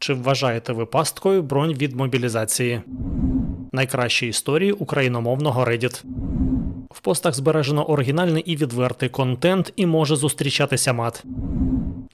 Чи вважаєте ви пасткою бронь від мобілізації? Найкращі історії україномовного Reddit. В постах збережено оригінальний і відвертий контент і може зустрічатися мат.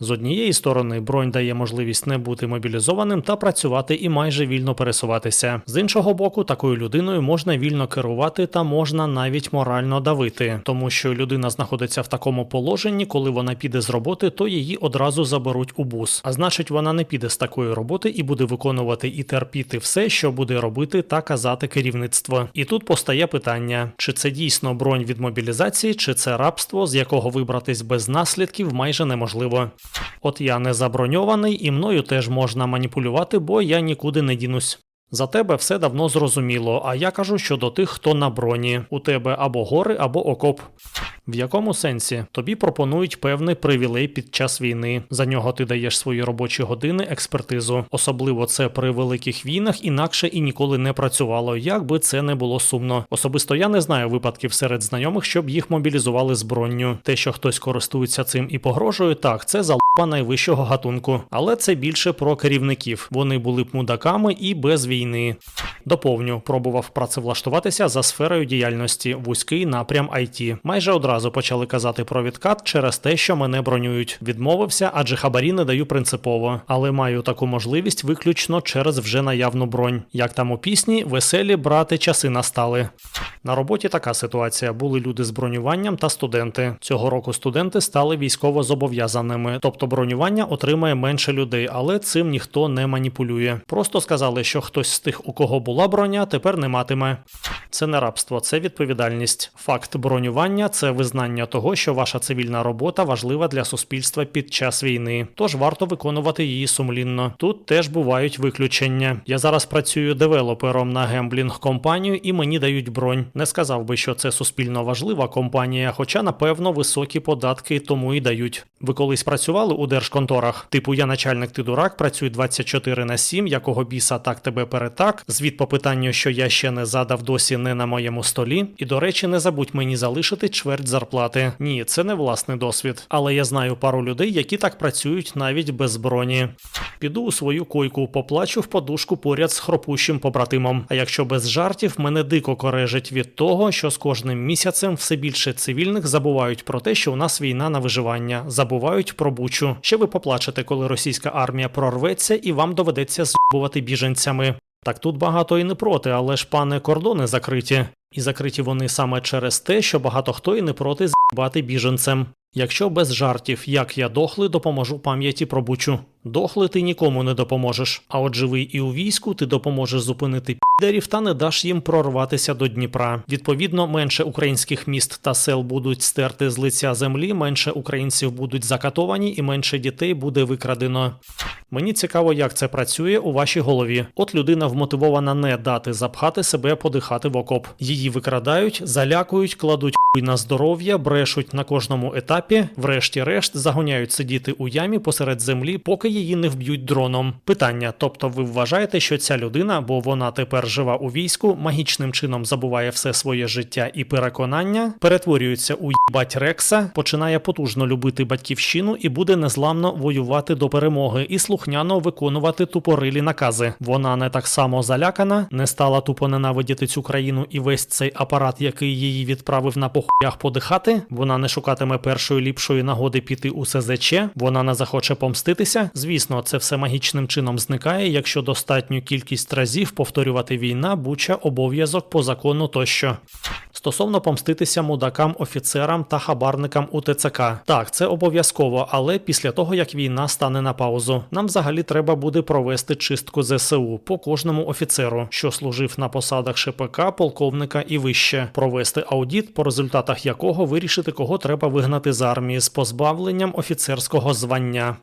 З однієї сторони, бронь дає можливість не бути мобілізованим та працювати і майже вільно пересуватися. З іншого боку, такою людиною можна вільно керувати та можна навіть морально давити, тому що людина знаходиться в такому положенні, коли вона піде з роботи, то її одразу заберуть у бус. А значить, вона не піде з такої роботи і буде виконувати і терпіти все, що буде робити та казати керівництво. І тут постає питання: чи це дійсно бронь від мобілізації, чи це рабство, з якого вибратись без наслідків майже неможливо. От я не заброньований, і мною теж можна маніпулювати, бо я нікуди не дінусь. За тебе все давно зрозуміло, а я кажу щодо тих, хто на броні. У тебе або гори, або окоп. В якому сенсі? Тобі пропонують певний привілей під час війни. За нього ти даєш свої робочі години, експертизу. Особливо це при великих війнах, інакше і ніколи не працювало, як би це не було сумно. Особисто я не знаю випадків серед знайомих, щоб їх мобілізували з. Те, що хтось користується цим і погрожує, так, це залупа найвищого гатунку. Але це більше про керівників. Вони були б мудаками і без війни. Доповню, пробував працевлаштуватися за сферою діяльності, вузький напрям IT. Майже одразу почали казати про відкат через те, що мене бронюють. Відмовився, адже хабарі не даю принципово, але маю таку можливість виключно через вже наявну бронь. Як там у пісні, веселі брати часи настали. На роботі така ситуація. Були люди з бронюванням та студенти. Цього року студенти стали військово зобов'язаними, тобто бронювання отримає менше людей, але цим ніхто не маніпулює. Просто сказали, що хтось з тих, у кого була броня, тепер не матиме. Це не рабство, це відповідальність. Факт бронювання це визнання того, що ваша цивільна робота важлива для суспільства під час війни, тож варто виконувати її сумлінно. Тут теж бувають виключення. Я зараз працюю девелопером на гемблінг компанію і мені дають бронь. Не сказав би, що це суспільно важлива компанія, хоча напевно високі податки тому і дають. Ви колись працювали у держконторах? Типу, я начальник, ти дурак, працюю 24 на 7, якого біса так тебе перетак. Звіт по питанню, що я ще не задав досі не на моєму столі. І до речі, не забудь мені залишити чверть зарплати. Ні, це не власний досвід. Але я знаю пару людей, які так працюють навіть без броні. Піду у свою койку, поплачу в подушку поряд з хропущим побратимом. А якщо без жартів, мене дико корежить від того, що з кожним місяцем все більше цивільних забувають про те, що у нас війна на виживання, забувають про бучу. Ще ви поплачете, коли російська армія прорветься і вам доведеться збувати біженцями. Так тут багато і не проти, але ж пане кордони закриті. І закриті вони саме через те, що багато хто і не проти збати біженцем. Якщо без жартів, як я дохли, допоможу пам'яті про бучу. Дохли ти нікому не допоможеш. А от живий і у війську ти допоможеш зупинити підерів та не даш їм прорватися до Дніпра. Відповідно, менше українських міст та сел будуть стерти з лиця землі, менше українців будуть закатовані і менше дітей буде викрадено. Мені цікаво, як це працює у вашій голові. От людина вмотивована не дати запхати себе подихати в окоп. Її викрадають, залякують, кладуть хуй на здоров'я, брешуть на кожному етапі, врешті-решт загоняють сидіти у ямі посеред землі, поки її не вб'ють дроном. Питання: тобто, ви вважаєте, що ця людина, бо вона тепер жива у війську, магічним чином забуває все своє життя і переконання, перетворюється у їбать Рекса, починає потужно любити батьківщину і буде незламно воювати до перемоги і слухняно виконувати тупорилі накази. Вона не так само залякана, не стала тупо ненавидіти цю країну і весь цей апарат, який її відправив на похуях подихати. Вона не шукатиме першої ліпшої нагоди піти у СЗЧ, вона не захоче помститися. Звісно, це все магічним чином зникає, якщо достатню кількість разів повторювати війна, буча обов'язок по закону тощо. Стосовно помститися мудакам, офіцерам та хабарникам у ТЦК. Так, це обов'язково, але після того як війна стане на паузу, нам взагалі треба буде провести чистку ЗСУ по кожному офіцеру, що служив на посадах ШПК, полковника і вище, провести аудіт, по результатах якого вирішити, кого треба вигнати з армії з позбавленням офіцерського звання.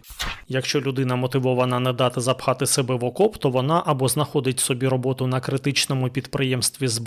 Якщо людина мотивована не дати запхати себе в окоп, то вона або знаходить собі роботу на критичному підприємстві з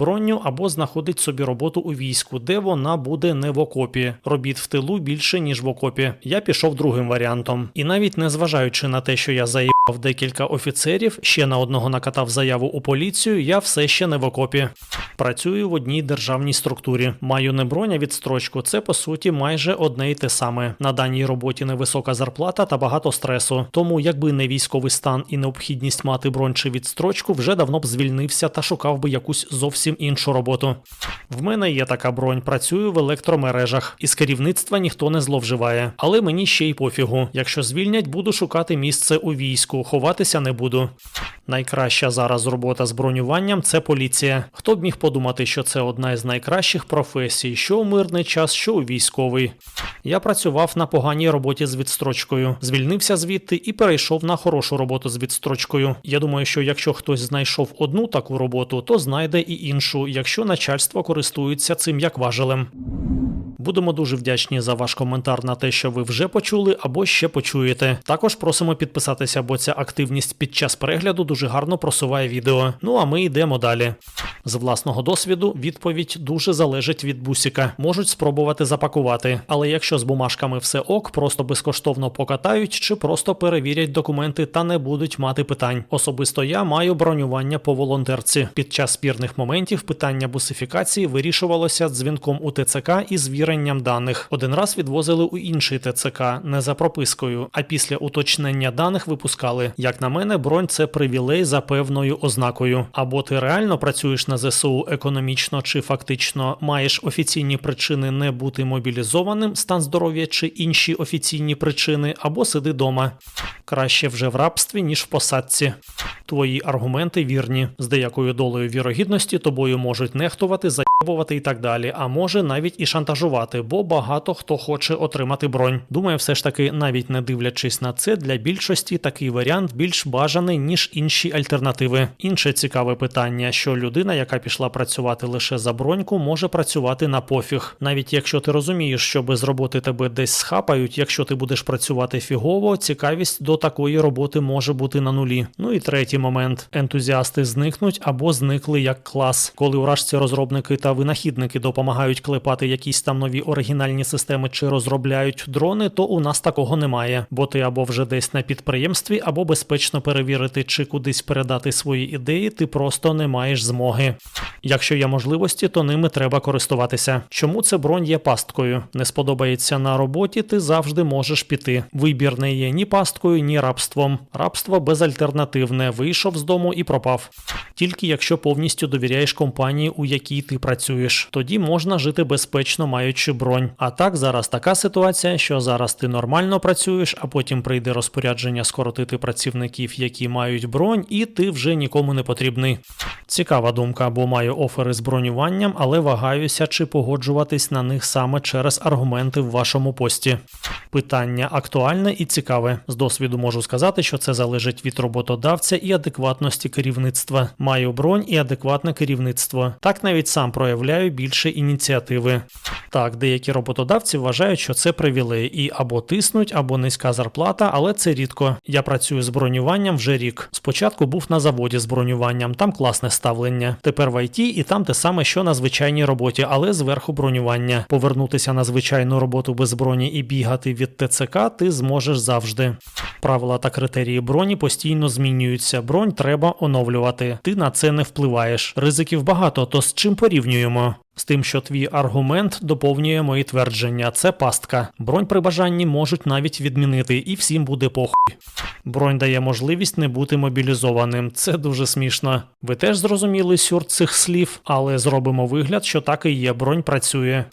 або знаходить собі роботу у війську, де вона буде не в окопі. Робіт в тилу більше ніж в окопі. Я пішов другим варіантом. І навіть не зважаючи на те, що я заїбав в декілька офіцерів, ще на одного накатав заяву у поліцію. Я все ще не в окопі. Працюю в одній державній структурі. Маю не бронь, а відстрочку. Це по суті майже одне й те саме. На даній роботі невисока зарплата та багато стресу. Тому, якби не військовий стан і необхідність мати бронь чи відстрочку, вже давно б звільнився та шукав би якусь зовсім іншу роботу. В мене є така бронь, працюю в електромережах. Із керівництва ніхто не зловживає. Але мені ще й пофігу. Якщо звільнять, буду шукати місце у війську, ховатися не буду. Найкраща зараз робота з бронюванням це поліція. Хто б міг подумати, що це одна із найкращих професій, що у мирний час, що у військовий. Я працював на поганій роботі з відстрочкою, звільнився звідти і перейшов на хорошу роботу з відстрочкою. Я думаю, що якщо хтось знайшов одну таку роботу, то знайде і іншу, якщо начальство користується цим як важелем. Будемо дуже вдячні за ваш коментар на те, що ви вже почули або ще почуєте. Також просимо підписатися, бо ця активність під час перегляду дуже гарно просуває відео. Ну а ми йдемо далі. З власного досвіду відповідь дуже залежить від бусіка. Можуть спробувати запакувати, але якщо з бумажками все ок, просто безкоштовно покатають чи просто перевірять документи та не будуть мати питань. Особисто я маю бронювання по волонтерці. Під час спірних моментів питання бусифікації вирішувалося дзвінком у ТЦК і звіренням даних. Один раз відвозили у інший ТЦК не за пропискою, а після уточнення даних випускали. Як на мене, бронь це привілей за певною ознакою. Або ти реально працюєш на ЗСУ економічно чи фактично маєш офіційні причини не бути мобілізованим, стан здоров'я чи інші офіційні причини, або сиди дома. Краще вже в рабстві, ніж в посадці. Твої аргументи вірні. З деякою долею вірогідності тобою можуть нехтувати, заєбувати і так далі, а може навіть і шантажувати, бо багато хто хоче отримати бронь. Думаю, все ж таки, навіть не дивлячись на це, для більшості такий варіант більш бажаний, ніж інші альтернативи. Інше цікаве питання, що людина, яка пішла працювати лише за броньку, може працювати на пофіг. Навіть якщо ти розумієш, що без роботи тебе десь схапають, якщо ти будеш працювати фігово, цікавість до такої роботи може бути на нулі. Ну і третій момент: ентузіасти зникнуть або зникли як клас, коли уражці розробники та винахідники допомагають клепати якісь там нові оригінальні системи чи розробляють дрони, то у нас такого немає, бо ти або вже десь на підприємстві, або безпечно перевірити чи кудись передати свої ідеї, ти просто не маєш змоги. Якщо є можливості, то ними треба користуватися. Чому це бронь є пасткою? Не сподобається на роботі, ти завжди можеш піти. Вибір не є ні пасткою, ні рабством. Рабство безальтернативне. Вийшов з дому і пропав. Тільки якщо повністю довіряєш компанії, у якій ти працюєш, тоді можна жити безпечно, маючи бронь. А так зараз така ситуація, що зараз ти нормально працюєш, а потім прийде розпорядження скоротити працівників, які мають бронь, і ти вже нікому не потрібний. Цікава думка, бо маю офери з бронюванням, але вагаюся, чи погоджуватись на них саме через аргументи в вашому пості. Питання актуальне і цікаве. З досвіду можу сказати, що це залежить від роботодавця і адекватності керівництва. Маю бронь і адекватне керівництво. Так навіть сам проявляю більше ініціативи. Так, деякі роботодавці вважають, що це привілей і або тиснуть, або низька зарплата, але це рідко. Я працюю з бронюванням вже рік. Спочатку був на заводі з бронюванням, там класне ставлення. Тепер в ІТ і там те саме, що на звичайній роботі, але зверху бронювання. Повернутися на звичайну роботу без броні і бігати від ТЦК ти зможеш завжди. Правила та критерії броні постійно змінюються. Бронь треба оновлювати. Ти на це не впливаєш. Ризиків багато, то з чим порівнюємо? З тим, що твій аргумент доповнює мої твердження, це пастка. Бронь при бажанні можуть навіть відмінити, і всім буде похуй. Бронь дає можливість не бути мобілізованим. Це дуже смішно. Ви теж зрозуміли сюр цих слів, але зробимо вигляд, що так і є. Бронь працює.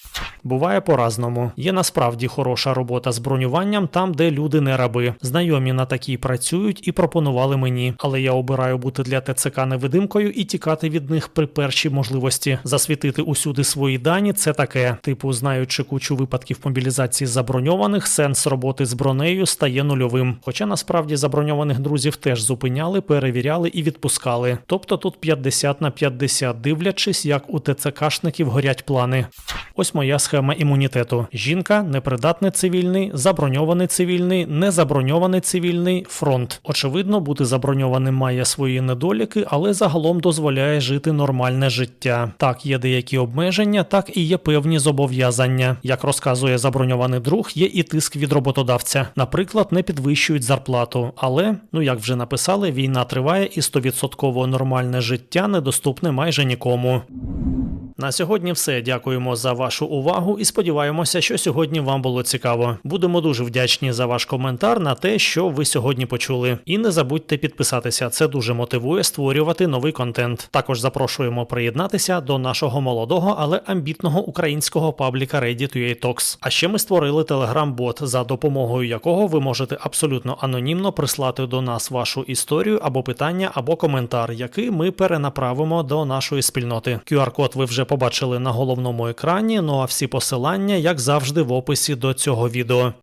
Буває по-разному. Є насправді хороша робота з бронюванням там, де люди не раби. Знайомі на такій працюють і пропонували мені, але я обираю бути для ТЦК невидимкою і тікати від них при першій можливості. Засвітити усюди свої дані це таке. Типу, знаючи кучу випадків мобілізації заброньованих, сенс роботи з бронею стає нульовим. Хоча насправді заброньованих друзів теж зупиняли, перевіряли і відпускали. Тобто тут 50 на 50, дивлячись, як у ТЦКшників горять плани. Ось моя схема імунітету: жінка, непридатний цивільний, заброньований цивільний, незаброньований цивільний, фронт. Очевидно, бути заброньованим має свої недоліки, але загалом дозволяє жити нормальне життя. Так, є деякі обмеження, так і є певні зобов'язання. Як розказує заброньований друг, є і тиск від роботодавця. Наприклад, не підвищують зарплату. Але, ну як вже написали, війна триває і 100% нормальне життя недоступне майже нікому. На сьогодні все. Дякуємо за вашу увагу і сподіваємося, що сьогодні вам було цікаво. Будемо дуже вдячні за ваш коментар на те, що ви сьогодні почули. І не забудьте підписатися. Це дуже мотивує створювати новий контент. Також запрошуємо приєднатися до нашого молодого, але амбітного українського пабліка Reddit.ua Talks. А ще ми створили телеграм-бот, за допомогою якого ви можете абсолютно анонімно прислати до нас вашу історію або питання, або коментар, який ми перенаправимо до нашої спільноти. QR-код ви вже побачили на головному екрані. Ну а всі посилання, як завжди, в описі до цього відео.